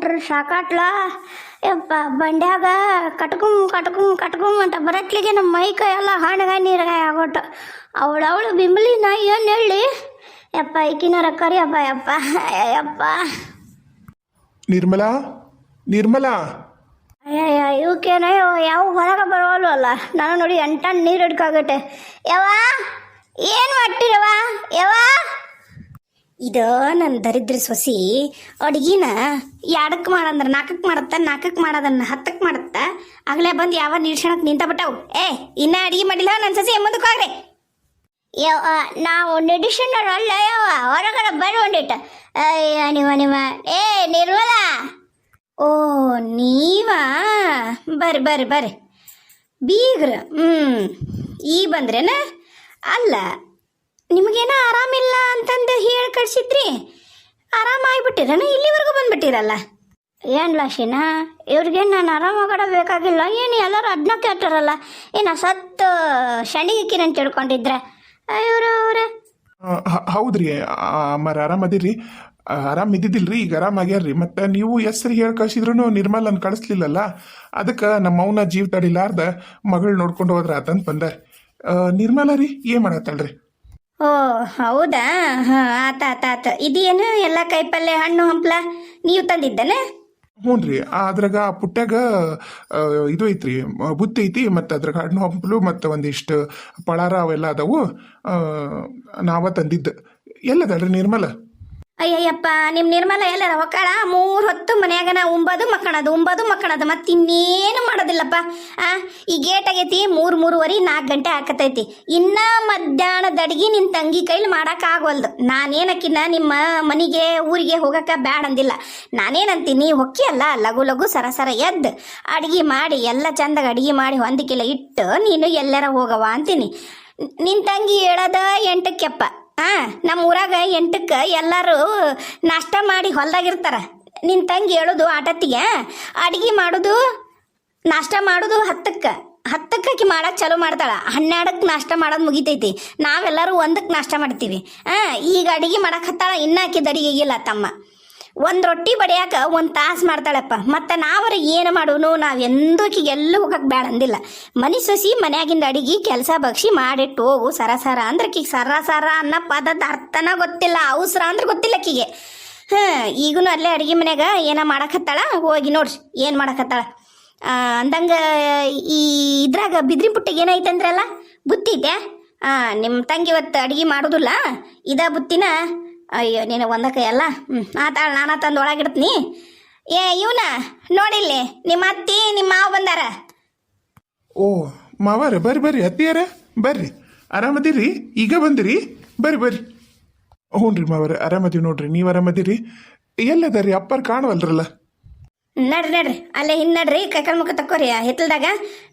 ಹೊಂಟ್ರಿ ಸಾಕಾಟ್ಲ? ಯಪ್ಪ ಬಂಡ್ಯಾಗ ಕಟ್ಕುಮ್ ಕಟ್ಕುಮ್ ಕಟ್ಕುಮ್ ಅಂತ ಬರತ್ಲಿಗೆ ನಮ್ಮ ಮೈ ಕೈ ಎಲ್ಲ ಹಾಣಗಾಯಿ ನೀರ್ಗಾಯಿ ಆಗೋಟು. ಅವಳವಳು ಬಿಂಬಲಿ ನಾ ಏನು ಹೇಳಿ ಯಪ್ಪ ಈಕಿನಾರ ಕರಿಯಪ್ಪ ಯಪ್ಪ ಯಪ್ಪ. ನಿರ್ಮಲಾ? ನಿರ್ಮಲಾ? ಅಯ್ಯ ಇವಕ್ಕೇನೋ ಯಾವ ಹೊರಗೆ ಬರೋಲ್ವಲ್ಲ ನಾನು ನೋಡಿ ಎಂಟನ್ ನೀರು ಹಿಡ್ಕಾಗತ್ತೆ. ಯಾವ ಏನು ಮಾಡ್ತೀರವ ಯಾವ ಇದು ನನ್ನ ದರಿದ್ರ ಸೊಸಿ ಅಡ್ಗಿನ ಎರಡಕ್ಕೆ ಮಾಡಂದ್ರ ನಾಲ್ಕಕ್ಕೆ ಮಾಡತ್ತ ನಾಲ್ಕಕ್ಕೆ ಮಾಡೋದನ್ನ ಹತ್ತಕ್ಕೆ ಮಾಡತ್ತ ಆಗಲೇ ಬಂದು ಯಾವ ನೀರ್ಸಣಕ್ಕೆ ನಿಂತ ಬಿಟ್ಟವು ಏ, ಇನ್ನ ಅಡಿಗೆ ಮಾಡಿಲ್ಲ ನನ್ನ ಸೊಸಿ ಮುಂದಕ್ಕೆ ಹೋಗ್ರಿ. ಯಾವ ನಾವು ನೆಡಿಷನರ್ ಅಲ್ಲ ಯಾವ ಹೊರಗಡೆ ಬರ್ರಿ ಒಂದಿಟ್ಟು ನಿಮ್ಮ ನಿಮ್ಮ, ಏ, ನಿರ್ಮಲ. ಓ, ನೀವಾ? ಬರ್ರಿ ಬರ್ರಿ ಬರ್ರಿ. ಬೀಗ್ರ ಹ್ಞೂ ಈ ಬಂದ್ರೇನ? ಅಲ್ಲ ನಿಮಗೇನೋ ಆರಾಮಿಲ್ಲ ಅಂತಂದು ಹೇಳಿ ಕಳ್ಸಿದ್ರಿ? ಆರಾಮಾಗ್ಬಿಟ್ಟಿರನ ಇಲ್ಲಿವರೆಗೂ ಬಂದ್ಬಿಟ್ಟಿರಲ್ಲ? ಏನು ಲಕ್ಷಣ? ಇವ್ರಿಗೆ ನಾನು ಆರಾಮಾಗಡ ಬೇಕಾಗಿಲ್ಲ. ಏನು ಎಲ್ಲರೂ ಅದನ್ನ ಕೇಳ್ತಾರಲ್ಲ? ಏನು ಸತ್ತು ಶಣಿಗಿಕ್ಕಿನ ಅಂತ ತಿಳ್ಕೊಂಡಿದ್ರೆ? ಇವರು ಅವ್ರೆ. ಹೌದ್ರಿ. ಅಮ್ಮಾರ ಆರಾಮದಿರಿ ಆರಾಮ ಇದ್ದಿದ್ದಿಲ್ರಿ. ಈಗ ಆರಾಮಾಗ್ಯಾರ್ರಿ ಮತ್ತು ನೀವು ಹೆಸ್ರು ಹೇಳಿ ಕಳ್ಸಿದ್ರು ನಿರ್ಮಲನ್ ಕಳಿಸ್ಲಿಲ್ಲಲ್ಲ? ಅದಕ್ಕೆ ನಮ್ಮ ಅವನ ಜೀವ ತಡಿಲಾರ್ದ ಮಗಳು ನೋಡ್ಕೊಂಡು ಹೋದ್ರ ಆತಂತ ಬಂದ ನಿರ್ಮಲಾ ರೀ, ಏನ್ ಮಾಡತ್ತಳ್ರಿ? ಓ, ಹೌದಾ? ಹಾಂ, ಆತ ಆತ ಆತ. ಇದೇನು ಎಲ್ಲ ಕಾಯಿಪಲ್ಯ ಹಣ್ಣು ಹಂಪ್ಲ? ನೀವು ತಂದಿದ್ದನ? ಹ್ಞೂನ್ರಿ ಅದ್ರಾಗ ಆ ಪುಟ್ಟಾಗ ಇದು ಐತ್ರಿ. ಬುತ್ತಿ ಐತಿ, ಮತ್ತು ಅದ್ರಾಗ ಹಣ್ಣು ಹಂಪಲು, ಮತ್ತು ಒಂದಿಷ್ಟು ಪಳಾರ ಅವೆಲ್ಲ ಅದಾವು. ನಾವ ತಂದಿದ್ದು. ಎಲ್ಲದಲ್ರಿ ನಿರ್ಮಲ? ಅಯ್ಯಯ್ಯಪ್ಪ ನಿಮ್ಮ ನಿರ್ಮಲ ಎಲ್ಲರ ಒಕ್ಕಳ? ಮೂರು ಹೊತ್ತು ಮನ್ಯಾಗನ ಉಂಬದು ಮಕ್ಕಳದು ಉಂಬದು ಮಕ್ಕಣದು ಮತ್ತೆ ಇನ್ನೇನು ಮಾಡೋದಿಲ್ಲಪ್ಪ? ಆ, ಈ ಗೇಟ್ ಆಗೈತಿ, ಮೂರು ಮೂರುವರೆ ನಾಲ್ಕು ಗಂಟೆ ಹಾಕತೈತಿ ಇನ್ನ ಮಧ್ಯಾಹ್ನದ ಅಡ್ಗಿ ನಿನ್ನ ತಂಗಿ ಕೈಲಿ ಮಾಡೋಕ್ಕಾಗವಲ್ದು ನಾನೇನಕ್ಕಿನ್ನ ನಿಮ್ಮ ಮನೆಗೆ, ಊರಿಗೆ ಹೋಗಕ್ಕೆ ಬ್ಯಾಡ ಅಂದಿಲ್ಲ. ನಾನೇನಂತೀನಿ ಹೊಕ್ಕಿ ಅಲ್ಲ ಲಘು ಲಘು ಸರಸರ ಸರ ಎದ್ದು. ಅಡ್ಗೆ ಮಾಡಿ, ಎಲ್ಲ ಚಂದಾಗ ಅಡ್ಗೆ ಮಾಡಿ ಹೊಂದಿಕೆಲ್ಲ ಇಟ್ಟು ನೀನು ಎಲ್ಲರ ಹೋಗವ ಅಂತೀನಿ. ನಿನ್ನ ತಂಗಿ ಹೇಳದ ಎಂಟಕ್ಕೆಪ್ಪ. ಆ, ನಮ್ಮ ಊರಾಗ ಎಂಟಕ್ಕೆ ಎಲ್ಲರೂ ನಾಷ್ಟ ಮಾಡಿ ಹೊಲ್ದಾಗಿರ್ತಾರ ನಿನ್ನ ತಂಗಿ ಹೇಳೋದು ಆಟತ್ತಿಗೆ, ಅಡಿಗೆ ಮಾಡೋದು, ನಾಷ್ಟ ಮಾಡೋದು ಹತ್ತಕ್ಕೆ. ಹತ್ತಕ್ಕೆ ಆಕಿ ಮಾಡಕ್ಕೆ ಚಾಲೂ ಮಾಡ್ತಾಳ. ಹನ್ನೆರಡಕ್ಕೆ ನಾಷ್ಟ ಮಾಡೋದು ಮುಗಿತೈತಿ. ನಾವೆಲ್ಲರೂ ಒಂದಕ್ಕೆ ನಾಷ್ಟ ಮಾಡ್ತೀವಿ. ಆ, ಈಗ ಅಡಿಗೆ ಮಾಡಕ್ಕೆ ಹತ್ತಾಳ, ಇನ್ನ ಆಕಿದ ಅಡಿಗೆ ಇಲ್ಲ ತಮ್ಮ. ಒಂದು ರೊಟ್ಟಿ ಬಡಿಯಾಕ ಒಂದು ತಾಸು ಮಾಡ್ತಾಳಪ್ಪ. ಮತ್ತು ನಾವರ ಏನು ಮಾಡೋನು ನಾವು ಎಂದೂಕಿ ಎಲ್ಲ ಹೋಗಕ್ಕೆ ಬೇಡ ಅಂದಿಲ್ಲ. ಮನೆ ಸೊಸಿ ಮನ್ಯಾಗಿಂದ ಅಡಿಗೆ ಕೆಲಸ ಬಗ್ಸಿ ಮಾಡಿಟ್ಟು ಹೋಗು. ಸರ ಸರ ಅಂದ್ರೆ ಕಿಗೆ ಸರ ಸರ ಅನ್ನೋ ಪದದ ಅರ್ಥನ ಗೊತ್ತಿಲ್ಲ. ಅವಸರ ಅಂದ್ರೆ ಗೊತ್ತಿಲ್ಲ ಕಿಗೆ ಹಾಂ ಈಗೂ ಅಲ್ಲೇ ಅಡಿಗೆ ಮನ್ಯಾಗ ಏನೋ ಮಾಡಕತ್ತಾಳ ಹೋಗಿ ನೋಡ್ರಿ, ಏನು ಮಾಡಕತ್ತಾಳ ಅಂದಂಗ ಈ ಇದ್ರಾಗ ಬಿದ್ರಿ ಪುಟ್ಟಿಗೆ ಏನೈತೆ ಅಂದ್ರಲ್ಲ? ಬುತ್ತಿ ಇದೆ ಹಾಂ ನಿಮ್ಮ ತಂಗಿ ಇವತ್ತು ಅಡಿಗೆ ಮಾಡೋದಿಲ್ಲ? ಇದ ಬುತ್ತಿನ ಅಯ್ಯೋ ನೀನು ಒಂದಕ್ಕೆ ಅಲ್ಲ? ಹ್ಞೂ ಮಾತಾಡ ನಾನು ತಂದು ಒಳಗಿಡ್ತೀನಿ. ಏ ಇವನ ನೋಡಿಲ್ಲಿ ನಿಮ್ಮ ಅತ್ತಿ ನಿಮ್ಮ ಮಾವ ಬಂದಾರ. ಓ ಮಾವಾರ ಬರ್ರಿ ಬರ್ರಿ ಅತ್ತಿಯಾರ ಬರ್ರಿ. ಆರಾಮದಿರಿ? ಈಗ ಬಂದಿರಿ? ಬರ್ರಿ ಬರ್ರಿ. ಹ್ಞೂ ರೀ ಮಾವಾರ ಆರಾಮದೀವಿ ನೋಡ್ರಿ ನೀವು ಆರಾಮದಿರಿ? ಎಲ್ಲದರಿ ಅಪ್ಪರ್ ಕಾಣವಲ್ರಲ್ಲ? ನಡ್ರಿ ನಡ್ರಿ ಅಲ್ಲೇ ಹಿಂದ್ ನಡ್ರಿ ಕೈಕಾಲ್ ಮುಖ ತಕ್ಕೋರಿ ಹಿತ್ತಲ್ದಾಗ.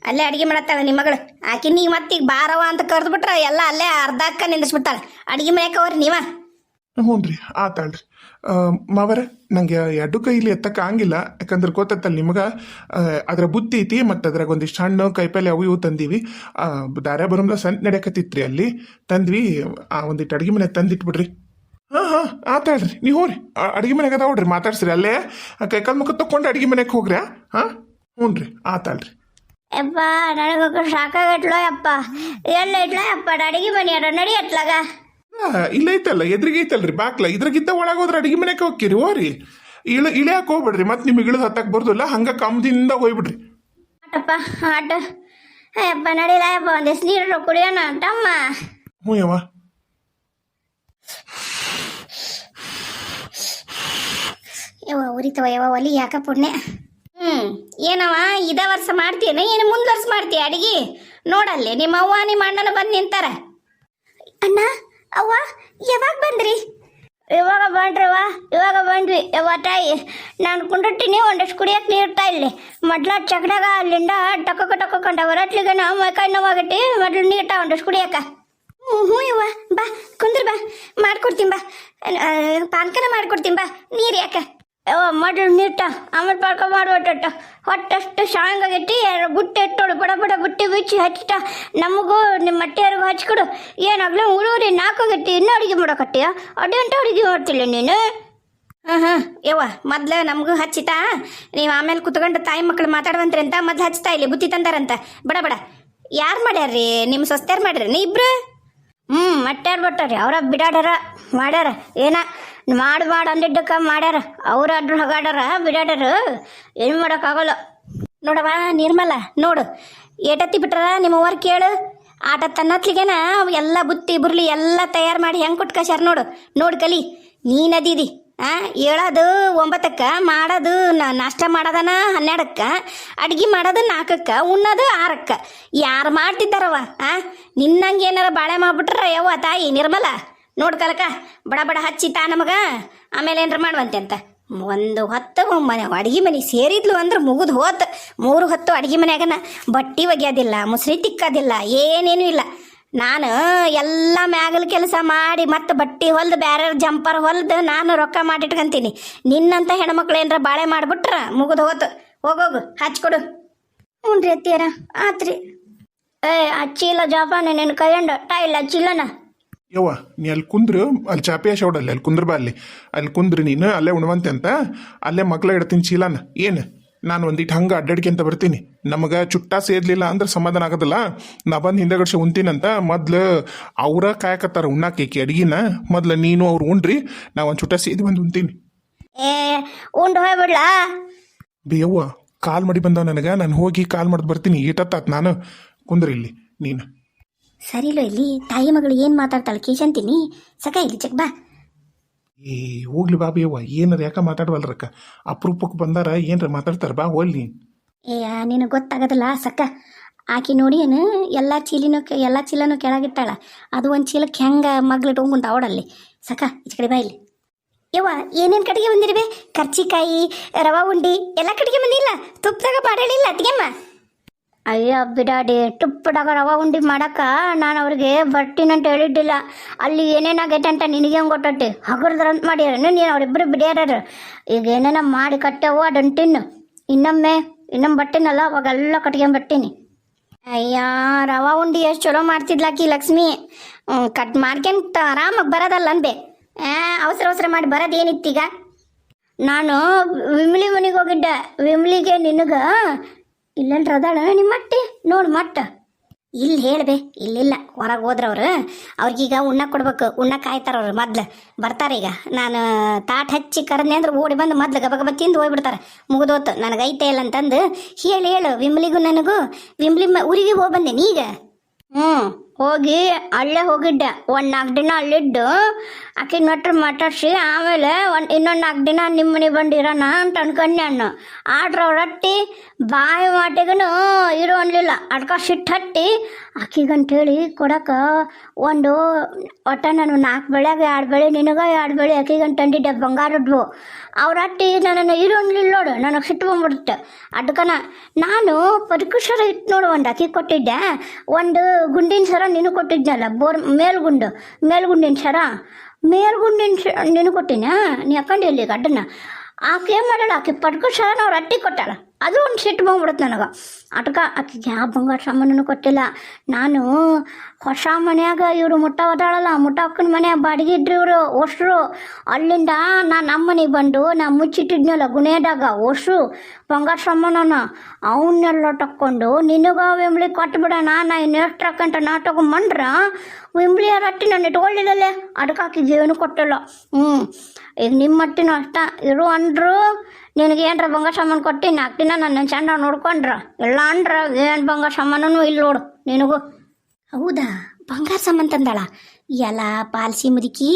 ಅಲ್ಲೇ ಅಡಿಗೆ ಮಾಡತ್ತಾಳ ನಿಮ್ಮ ಮಗಳು. ಆಕಿ ನೀ ಮತ್ತೀಗ ಬಾರವ ಅಂತ ಕರೆದು ಬಿಟ್ರ ಎಲ್ಲ ಅಲ್ಲೇ ಅರ್ಧಕ್ಕ ನಿಂದಿಸ್ಬಿಡ್ತಾಳೆ ಅಡಿಗೆ ಮನೆಯಕ್ಕೆ ಅವ್ರಿ ನೀವ. ಹ್ಞೂ ರೀ ಆತಾಳ್ರಿ ಮಾವರ, ನಂಗೆ ಎರಡು ಕೈಲಿ ಎತ್ತಕ್ಕೆ ಆಗಿಲ್ಲ ಯಾಕಂದ್ರೆ ಗೊತ್ತತ್ತಲ್ಲ ನಿಮ್ಗೆ ಅದರ ಬುತ್ತಿ ಐತಿ ಮತ್ತು ಅದ್ರಾಗ ಒಂದಿಷ್ಟು ಹಣ್ಣು ಕೈಪಲ್ಲೆ ಅವು ಇವು ತಂದೀವಿ. ದಾರ ಬರೋಮ್ಲ ಸಂತ ನಡೆಯಕತ್ತಿತ್ರಿ ಅಲ್ಲಿ. ತಂದ್ವಿ, ಆ ಒಂದಿಟ್ಟು ಅಡುಗೆ ಮನೆ ತಂದಿಟ್ಬಿಡ್ರಿ. ಹಾಂ ಹಾಂ, ಆತಾಳ್ರಿ. ನೀವು ಹೋಗ್ರಿ ಅಡುಗೆ ಮನೆಗೆ ಅದಾವ ನೋಡ್ರಿ ಮಾತಾಡ್ಸ್ರಿ ಅಲ್ಲೇ. ಕೈಕಾಲು ಮುಖ ತಕೊಂಡು ಅಡುಗೆ ಮನೆಗೆ ಹೋಗ್ರಿ ಹಾಂ? ಹ್ಞೂ ರೀ ಆತಾಳ್ರಿ. ಯಪ್ಪ, ನನಗೆ ಸಾಕಾಗಟ್ಲೋ ಯಪ್ಪ. ಎಲ್ಲ ಇಟ್ಲೋ ಯಪ್ಪ, ಅಡಿಗೆ ಮನೆ ನಡಿ ಅಟ್ಲಾಗ ಇಲ್ಲ ಐತಲ್ಲ ಎದುರಿಗೆ ಐತಲ್ರಿ ಬಾಕ್ಲ. ಇದ್ರಗಿದ್ದ ಒಳಗೆ ಹೋದ್ರೆ ಅಡಿಗೆ ಮನೆಗೆ ಹೋಗ್ಕಿರಿ ಹೋರಿ. ಇಳ ಇಳಿಯಕ್ಕೆ ಹೋಗ್ಬಿಡ್ರಿ ಮತ್ತೆ ನಿಮ್ಗೆ ಇಳಿದು ಹತ್ತಕ್ಕೆ ಬರ್ದಿಲ್ಲ ಹಂಗೆ ಕಮ್ದಿಂದ ಹೋಗ್ಬಿಡ್ರಿ. ಆಟಪ್ಪ ಆಟ. ಅಯ್ಯಪ್ಪ ನಡೀಲ ಯಪ್ಪ ಒಂದಿಷ್ಟು ನೀರು ಕುಡಿಯೋಣ ತಮ್ಮ ಹ್ಞೂ ಯವ್ವ ಯವ್ವ ಉರಿತವ ಯವ್ವ ಒಲಿ ಯಾಕ ಪುಣ್ಯ. ಹ್ಞೂ ಏನವ ಇದ ವರ್ಷ ಮಾಡ್ತೀಯನ? ಏನು ಮುಂದೆ ವರ್ಷ ಮಾಡ್ತೀಯ ಅಡಿಗೆ? ನೋಡಲ್ಲಿ ನಿಮ್ಮ ಅವ್ವ ನಿಮ್ಮ ಅಣ್ಣನ ಬಂದು ನಿಂತಾರ. ಅಣ್ಣ ಅವ್ವ, ಯಾವಾಗ ಬಂದ್ರಿ? ಇವಾಗ ಬಂಡ್ರವ್ವ ಇವಾಗ ಬಂದ್ವಿ. ಯವ್ವ ತಾಯಿ, ನಾನು ಕುಂಡಿರ್ತೀನಿ ಒಂದಷ್ಟು ಕುಡಿಯಕ್ಕೆ ನೀರು ತಾ ಇಲ್ಲಿ ಮೊದ್ಲ ಚಕಡಾಗ ಅಲ್ಲಿಂದ ಟಕ್ಕ ಟೊಕ್ಕೊಂಡ ಹೊರಟ್ಲಿಗೆ ನಾವು ಮೈಕಾಯಿ ನೋವಾಗಟ್ಟಿ ಮೊದ್ಲು ನೀಟಾ ಒಂದಷ್ಟು ಕುಡಿಯಕ್ಕ ಹ್ಞೂ ಹ್ಞೂ ಯವ್ವ, ಬಾ, ಕುಂದ್ರ ಬಾ. ಮಾಡ್ಕೊಡ್ತೀನಿ ಬಾ. ಪಾನ್ಕನ ಮಾಡ್ಕೊಡ್ತೀನಿ ಬಾ. ನೀರು ಯಾಕೆ? ಯವ್ವ ಮೊದಲು ನೀಟ ಆಮೇಲೆ ಪಾಕ ಮಾಡ್ಬಿಟ್ಟು ಹೊಟ್ಟಷ್ಟು ಶಾಂಗ್ ಆಗೈತಿ ಬುಟ್ಟಿ ಇಟ್ಟೋಡು ಬಡ ಬಡ ಬುಟ್ಟಿ ಬಿಚ್ಚಿ ಹಚ್ಚಿಟ. ನಮಗೂ ನಿಮ್ಮ ಮಟ್ಟೆಯವ್ರಿಗೂ ಹಚ್ಕೊಡು. ಏನಾಗ್ಲಿ ಉಳುವರಿ ನಾಲ್ಕು ಆಗೈತಿ ಇನ್ನೂ ಅಡುಗೆ ಮಾಡೋಕಟ್ಟಿಯ ಅಡ್ಡಂಟ ಅಡುಗೆ ಮಾಡ್ತಿಲ್ಲ ನೀನು? ಹಾಂ ಹಾಂ ಯವ್ವ ಮೊದ್ಲು ನಮಗೂ ಹಚ್ಚಿತಾ ನೀವು ಆಮೇಲೆ ಕುತ್ಕೊಂಡು ತಾಯಿ ಮಕ್ಕಳು ಮಾತಾಡುವಂತ್ರಿ ಅಂತ ಮೊದ್ಲು ಹಚ್ತಾ ಇಲ್ಲಿ ಬುತ್ತಿ ತಂದಾರಂತ. ಬಡ ಬಡ. ಯಾರು ಮಾಡ್ಯಾರ್ರಿ? ನಿಮ್ಮ ಸೊಸ್ತ್ಯಾರು ಮಾಡ್ರಿ ನೀ ಇಬ್ರು? ಹ್ಞೂ ಮಟ್ಟಾರು ಬಟ್ಟಾರ್ರಿ ಅವ್ರ ಬಿಡಾಡಾರ ಮಾಡ್ಯಾರ. ಏನ? ಮಾಡು ಮಾಡು ಅಂದಿದ್ದಕ್ಕೆ ಮಾಡ್ಯಾರ. ಅವ್ರ ಅಡ್ರ ಹೊಗಾಡ್ಯಾರ ಬಿಡಾಡ್ಯಾರ ಏನು ಮಾಡೋಕ್ಕಾಗಲ್ಲ ನೋಡವ ನಿರ್ಮಲ, ನೋಡು. ಏಟತ್ತಿ ಬಿಟ್ರ, ನಿಮ್ಮ ಅವ್ವರ್ ಕೇಳು. ಆಟ ತನ್ನತ್ಲಿಗೆನ ಎಲ್ಲ ಬುತ್ತಿ, ಬುರ್ಲಿ ಎಲ್ಲ ತಯಾರು ಮಾಡಿ ಹೆಂಗೆ ಕೊಟ್ಟು ನೋಡು. ನೋಡು ಕಲಿ ನೀನದೀದಿ ಆ ಹೇಳೋದು ಒಂಬತ್ತಕ್ಕೆ, ಮಾಡೋದು ನಾಷ್ಟ ಮಾಡೋದನ ಹನ್ನೆರಡಕ್ಕೆ, ಅಡ್ಗೆ ಮಾಡೋದು ನಾಲ್ಕಕ್ಕೆ ಉಣ್ಣೋದು ಆರಕ್ಕೆ. ಯಾರು ಮಾಡ್ತಿದ್ದಾರವ ಆ, ನಿನ್ನಂಗೆ ಏನಾರ ಬಾಳೆ ಮಾಡ್ಬಿಟ್ರ ಯವ್ವ ತಾಯಿ ನಿರ್ಮಲ? ನೋಡ್ ಕಲಕ, ಬಡ ಬಡ ಹಚ್ಚಿ ತಾ ನಮಗ. ಆಮೇಲೆ ಏನ್ರ ಮಾಡುವಂತೆ ಅಂತ. ಒಂದು ಹೊತ್ತು ಮನೆ, ಅಡಿಗೆ ಮನೆ ಸೇರಿದ್ಲು ಅಂದ್ರೆ ಮುಗಿದು ಹೋತ್. ಮೂರು ಹೊತ್ತು ಅಡಿಗೆ ಮನೆಯಾಗನ ಬಟ್ಟಿ ಒಗ್ಯೋದಿಲ್ಲ, ಮುಸ್ರಿ ತಿಕ್ಕೋದಿಲ್ಲ, ಏನೇನು ಇಲ್ಲ. ನಾನು ಎಲ್ಲ ಮ್ಯಾಗಲ್ ಕೆಲಸ ಮಾಡಿ ಮತ್ತೆ ಬಟ್ಟೆ ಹೊಲ್ದು ಬೇರೆ ಜಂಪರ್ ಹೊಲ್ದು ನಾನು ರೊಕ್ಕ ಮಾಡಿಟ್ಕಂತೀನಿ. ನಿನ್ನಂತ ಹೆಣ್ಮಕ್ಳು ಏನರ ಬಾಳೆ ಮಾಡಿಬಿಟ್ರ, ಮುಗಿದು ಹೋತು. ಹೋಗೋಗು ಹಚ್ಕೊಡು ಹ್ಞೂ ರೀ ಅತ್ತಿಯರ, ಆತ್ರಿ. ಏ ಹಚ್ಚಿಲ್ಲ ಜಾಪಾನ ನಿನ್ನ ಕೈಯಂಡು. ಟೈಲ್ ಹಚ್ಚಿಲ್ಲನ ಯವ್ವ ನೀ ಅಲ್ಲಿ ಕುಂದ್ರು ಅಲ್ಲಿ ಚಾಪಿ ಶೌಡಲ್ಲಿ ಅಲ್ಲಿ ಕುಂದ್ರ ಬಾ ಅಲ್ಲಿ. ಅಲ್ಲಿ ಕುಂದ್ರಿ ನೀನು ಅಲ್ಲೇ ಉಣವಂತೆ ಅಂತ. ಅಲ್ಲೇ ಮಕ್ಳ ಇಡ್ತೀನಿ ಚೀಲನ. ಏನು? ನಾನು ಒಂದಿಟ್ಟು ಹಂಗೆ ಅಡ್ಡಾಡ್ಕೊಂತ ಬರ್ತೀನಿ. ನಮಗೆ ಚುಟ್ಟ ಸೇರ್ಲಿಲ್ಲ ಅಂದ್ರೆ ಸಮಾಧಾನ ಆಗೋದಿಲ್ಲ. ನಾ ಬಂದು ಹಿಂದೆಗಡೆ ಉಣ್ತೀನಂತ ಮೊದ್ಲು ಅವರ ಕಾಯಕತ್ತಾರ ಉಣ್ಣಾಕೇಕಿ ಅಡ್ಗಿನ. ಮೊದ್ಲು ನೀನು ಅವ್ರು ಉಣ್ರಿ ನಾ ಒಂದು ಚುಟ್ಟ ಸೇದಿ ಬಂದು ಉಣ್ತೀನಿ. ಏ ಉಂಡು ಹೋಗ್ಬಿಡ್ಲಾ ಬೇವ್ವ ಕಾಲ್ ಮಾಡಿ ಬಂದವ ನನಗೆ. ನಾನು ಹೋಗಿ ಕಾಲ್ ಮಾಡಿ ಬರ್ತೀನಿ. ಈಟತ್ತಾತ್ ನಾನು. ಕುಂದ್ರಿ ಇಲ್ಲಿ ನೀನು. ಸರಿಲೋ ಇಲ್ಲಿ ತಾಯಿ ಮಗಳು ಏನು ಮಾತಾಡ್ತಾಳೆ ಕೇಶಂತೀನಿ ಸಕ ಇಲ್ಲಿ ಚಕ್ ಬಾ. ಏ ಹೋಗ್ಲಿ ಬಾ ಯವ್ವ ಏನಾರ ಯಾಕ ಮಾತಾಡ್ವಲ್ರಕ್ಕ? ಅಪರೂಪಕ್ಕೆ ಬಂದಾರ ಏನ್ರ ಮಾತಾಡ್ತಾರ ಬಾ ಹೋಗ್ಲಿ. ಏ ನಿನಗೆ ಗೊತ್ತಾಗದಲ್ಲ ಸಕ್ಕ ಆಕಿ ನೋಡಿ ಏನು ಎಲ್ಲ ಚೀಲಿನೂ ಎಲ್ಲ ಚೀಲನೂ ಕೆಳಗಿಟ್ಟಾಳ. ಅದು ಒಂದು ಚೀಲಕ್ಕೆ ಹೆಂಗೆ ಮಗ್ಳು ಕುಂತ ಅವಡಲ್ಲಿ ಸಕ ಈಚ ಕಡೆ ಬಾ ಇಲ್ಲಿ. ಯವ್ವ ಏನೇನು ಕಡೆಗೆ ಬಂದಿರ್ಬೆ ಕರ್ಚಿಕಾಯಿ ರವಾ ಉಂಡಿ ಎಲ್ಲ ಕಡೆಗೆ ಬಂದಿಲ್ಲ? ತುಪ್ಪದಾಗ ಬಾಡಳಿಲ್ಲ ಅತ್ತಿಗೆಮ್ಮ? ಅಯ್ಯ ಬಿಡಾಡಿ ತುಪ್ಪಡಾಗ ರವಾ ಉಂಡಿ ಮಾಡಕ್ಕ ನಾನು ಅವ್ರಿಗೆ ಬರ್ತೀನಂತ ಹೇಳಿದ್ದಿಲ್ಲ. ಅಲ್ಲಿ ಏನೇನಾಗೈತೆ ಅಂತ ನಿನಗೆ ಹೆಂಗೆ ಹಗುರದ್ರ ಅಂತ ಮಾಡ್ಯಾರ ನೀನು ಅವರಿಬ್ಬರು ಬಿಡ್ಯಾರ ಈಗ ಏನೇನ ಮಾಡಿ ಕಟ್ಟೆವು ಅದನ್ನು ತಿನ್ನು. ಇನ್ನೊಮ್ಮೆ ಇನ್ನೊಮ್ಮೆ ಬರ್ತೀನಲ್ಲ, ಅವಾಗೆಲ್ಲ ಕಟ್ಕೊಂಬರ್ತೀನಿ ಅಯ್ಯ, ರವಾ ಉಂಡಿ ಎಷ್ಟು ಚಲೋ ಮಾಡ್ತಿದ್ಲಾಕಿ ಲಕ್ಷ್ಮಿ. ಕಟ್ ಮಾಡ್ಕೊಂತ ಆರಾಮಾಗಿ ಬರೋದಲ್ಲ ಅಂದೆ. ಅವಸರ ಅವಸರ ಮಾಡಿ ಬರೋದೇನಿತ್ತೀಗ? ನಾನು ವಿಮ್ಲಿ ಮನೆಗೆ ಹೋಗಿದ್ದೆ. ವಿಮ್ಲಿಗೆ ನಿನಗ ಇಲ್ಲೇನ್ರ ಅದಾಳ? ನಿಮ್ಮ ಮಟ್ಟಿ ನೋಡು ಮಟ್ಟ. ಇಲ್ಲಿ ಹೇಳ್ಬೆ ಇಲ್ಲಿಲ್ಲ. ಹೊರಗೆ ಹೋದ್ರವ್ರು, ಅವ್ರಿಗೀಗ ಉಣ್ಣ ಕೊಡ್ಬೇಕು. ಉಣ್ಣ ಕಾಯ್ತಾರವ್ರು ಮೊದ್ಲು. ಬರ್ತಾರೆ ಈಗ. ನಾನು, ತಾಟ್ ಹಚ್ಚಿ ಕರೆದ್ನೆ ಅಂದ್ರೆ ಓಡಿ ಬಂದು ಮೊದ್ಲು ಗಬ ಗಬ ತಿಂದು ಹೋಗ್ಬಿಡ್ತಾರೆ. ಮುಗಿದೋತು. ಐತೆ ಇಲ್ಲ ಅಂತಂದು ಹೇಳು ಹೇಳು. ವಿಮ್ಲಿಗೂ ನನಗೂ. ವಿಮ್ಲಿ ಊರಿಗೆ ಹೋಗಿ ಬಂದೆ ಈಗ? ಹ್ಞೂ ಹೋಗಿ ಅಲ್ಲೇ ಹೋಗಿದ್ದೆ. ಒಂದು ನಾಲ್ಕು ದಿನ ಅಲ್ಲಿದ್ದು. ಆಕಿನ ನಟ್ರು ಮಾತಾಡ್ಸಿ ಆಮೇಲೆ ಒಂದು ಇನ್ನೊಂದು ನಾಲ್ಕು ದಿನ ನಿಮ್ಮ ಮನೆ ಬಂದಿರೋಣ ಅಂತ ಅನ್ಕೊಂಡೆ ನಾನು. ಆಡ್ರ ರೊಟ್ಟಿ ಬಾಯಿ ಮಾಟಿಗೂ ಇರೋ ಅನ್ಲಿಲ್ಲ. ಅಡ್ಕ ಸಿಟ್ಟು ಹಟ್ಟಿ ಆಕಿಗಂತೇಳಿ ಕೊಡಕ್ಕೆ ಒಂದು ಒಟ್ಟ ನಾನು ನಾಲ್ಕು ಬೆಳೆಗೆ ಎರಡು ಬೆಳೆ, ನಿನಗೆ ಎರಡು ಬೆಳೆ ಆಕಿಗಂತ ತಂದಿದ್ದೆ ಬಂಗಾರದ್ವು. ಅವ್ರ ಅಟ್ಟಿ ನನ್ನನ್ನು ಇರೋ ಅನ್ಲಿಲ್ಲ ನೋಡು, ನನಗೆ ಸಿಟ್ಟು ಬಂದ್ಬಿಡುತ್ತೆ. ಅಡ್ಕನ ನಾನು ಪರಿಕುಶರ ಇಟ್ಟು ನೋಡು ಒಂದು ಅಕ್ಕಿ ಕೊಟ್ಟಿದ್ದೆ. ಒಂದು ಗುಂಡಿನ ಸರ ನೀನು ಕೊಟ್ಟಿದ್ನಲ್ಲ ಬೋರ್ ಮೇಲ್ಗುಂಡು ಮೇಲ್ಗುಂಡಿನ ಸರ ಮೇಲ್ಗುಂಡಿನ ಸ ನೀನು ಕೊಟ್ಟಿನ ನೀ ಹಾಕೊಂಡಿಲ್ಲ ಈಗ ಅಡ್ಡನ್ನ ಆಕೆ ಏನು ಮಾಡಲ್ಲ ಆಕೆ ಪಟ್ಕು ಸರ ನಾವು ರಟ್ಟಿ ಕೊಟ್ಟಾಳ ಅದು ಒಂದು ಸಿಟ್ಟು ಬಂದ್ಬಿಡುತ್ತೆ ನನಗೆ ಅದಕ್ಕೆ ಅತ್ ಯಾವ ಬಂಗಾರ ಸಾಮಾನು ಕೊಟ್ಟಿಲ್ಲ. ನಾನು ಹೊಸ ಮನ್ಯಾಗ ಇವರು ಮುಟ್ಟ ಒದಾಳಲ್ಲ ಮುಟ್ಟ ಅಕ್ಕನ ಮನೆ ಬಾಡಿಗೆ ಇದ್ರು ಇವರು ಒಸ್ರು ಅಲ್ಲಿಂದ ನಾ ನಮ್ಮ ಮನೆಗೆ ಬಂದು ನಾ ಮುಚ್ಚಿಟ್ಟಿದ್ನಲ್ಲ ಗುಣೇದಾಗ ಒಸ್ರು ಬಂಗಾರ ಸಾಮಾನ ಅವನ್ನೆಲ್ಲ ತಕ್ಕೊಂಡು ನಿನಗ ವಿಂಬ್ಳಿ ಕೊಟ್ಬಿಡೋಣ, ನಾ ಇನ್ನು ಎಷ್ಟು ನಾ ತಗೊಂಬಂದ್ರ ವಿಂಬಳಿಯ ರಟ್ಟಿ ನಾನು ಇಟ್ಕೊಳ್ಳಿಲ್ಲಲ್ಲೇ. ಅದಕ್ಕೆ ಜೀವನ ಕೊಟ್ಟಿಲ್ಲ. ಹ್ಞೂ ಈಗ ನಿಮ್ಮ ಮಟ್ಟಿನ ಅಷ್ಟ. ಇರು ಅಂದ್ರು ನಿನಗೆ ಬಂಗಾರ ಸಾಮಾನು ಕೊಟ್ಟು ನಾಲ್ಕು ದಿನ ನನ್ನ ಚಂದ ನೋಡ್ಕೊಂಡ್ರ. ಇಲ್ಲ ಅಂದ್ರ ಏನು ಬಂಗಾರ ಸಾಮಾನು ಇಲ್ಲ ನೋಡು ನಿನಗೂ. ಹೌದಾ? ಬಂಗಾರ ಸಾಮಾನು ತಂದಾಳ ಎಲ್ಲ ಪಾಲ್ಸಿ ಮುದುಕಿ?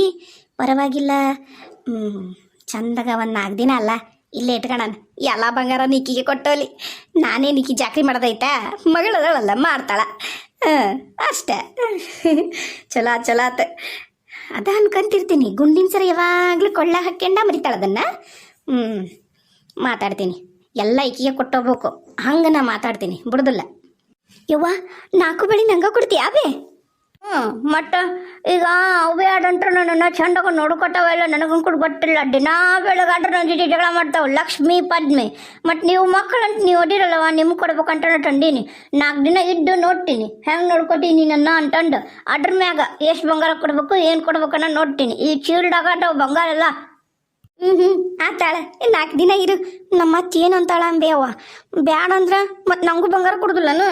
ಪರವಾಗಿಲ್ಲ. ಚಂದಾಗ ಒಂದು ನಾಲ್ಕು ದಿನ ಅಲ್ಲ, ಇಲ್ಲೇ ಇಟ್ಕೊಳ್ಳೋಣ ಎಲ್ಲ ಬಂಗಾರ ನಿಕ್ಕಿಗೆ ಕೊಟ್ಟೋಲಿ. ನಾನೇ ನಿಕ್ಕಿ ಜಾಕ್ರಿ ಮಾಡದೈತಾ? ಮಗಳಲ್ಲ ಮಾಡ್ತಾಳ. ಹಾಂ, ಅಷ್ಟೇ. ಚಲೋ ಚಲೋ ಆತ. ಅದ ಅನ್ಕೊಂತಿರ್ತೀನಿ. ಗುಂಡಿನ ಸರ ಯಾವಾಗಲೂ ಕೊಳ್ಳ ಹಾಕ್ಯಂಡ ಮರಿತಾಳ ಅದನ್ನು? ಹ್ಞೂ ಮಾತಾಡ್ತೀನಿ. ಎಲ್ಲ ಈಕಿಗೆ ಕೊಟ್ಟೋಗ್ಬೇಕು. ಹಂಗೆ ನಾ ಮಾತಾಡ್ತೀನಿ. ಬಿಡುದಿಲ್ಲ. ಯವ್ವ, ನಾಲ್ಕು ಬೆಳಿ ನಂಗೆ ಕೊಡ್ತೀಯ ಅವೇ ಹ್ಞೂ ಮತ್ತು ಈಗ ಅವೇ ಆಡಂಟ್ರ ನನ್ನ ಚಂದಾಗ ನೋಡ್ಕೊತಾವೆಲ್ಲ ನನಗೂ ಕೂಡ ಗೊತ್ತಿಲ್ಲ. ದಿನಾ ಬೆಳಗಾಡ್ರೆ ನನ್ನ ಜೊತೆ ಜಗಳ ಮಾಡ್ತಾವೆ. ಲಕ್ಷ್ಮಿ, ಪದ್ಮಿ. ಮತ್ತು ನೀವು ಮಕ್ಕಳಂತ ನೀವು ಓದಿರಲ್ಲವ ನಿಮ್ಗೆ ಕೊಡ್ಬೇಕಂತ ತಂದೀನಿ. ನಾಲ್ಕು ದಿನ ಇದ್ದು ನೋಡ್ತೀನಿ. ಹೆಂಗೆ ನೋಡ್ಕೊತೀನಿ ನನ್ನ ಅಂತಂದು. ಅದ್ರ ಮ್ಯಾಗ ಎಷ್ಟು ಬಂಗಾರ ಕೊಡ್ಬೇಕು, ಏನು ಕೊಡ್ಬೇಕನ್ನ ನೋಡ್ತೀನಿ. ಈ ಚೀಲ್ದಾಗ ಬಂಗಾರ ಎಲ್ಲ ಹ್ಞೂ ಹ್ಞೂ ಆತಾಳ. ನಾಲ್ಕು ದಿನ ಇರು. ನಮ್ಮ ಅತ್ತಿ ಏನು ಅಂತಾಳ ಅಂಬೇವ ಬ್ಯಾಡ ಅಂದ್ರ ಮತ್ತು ನಂಗೂ ಬಂಗಾರ ಕೊಡುದಿಲ್ಲನು.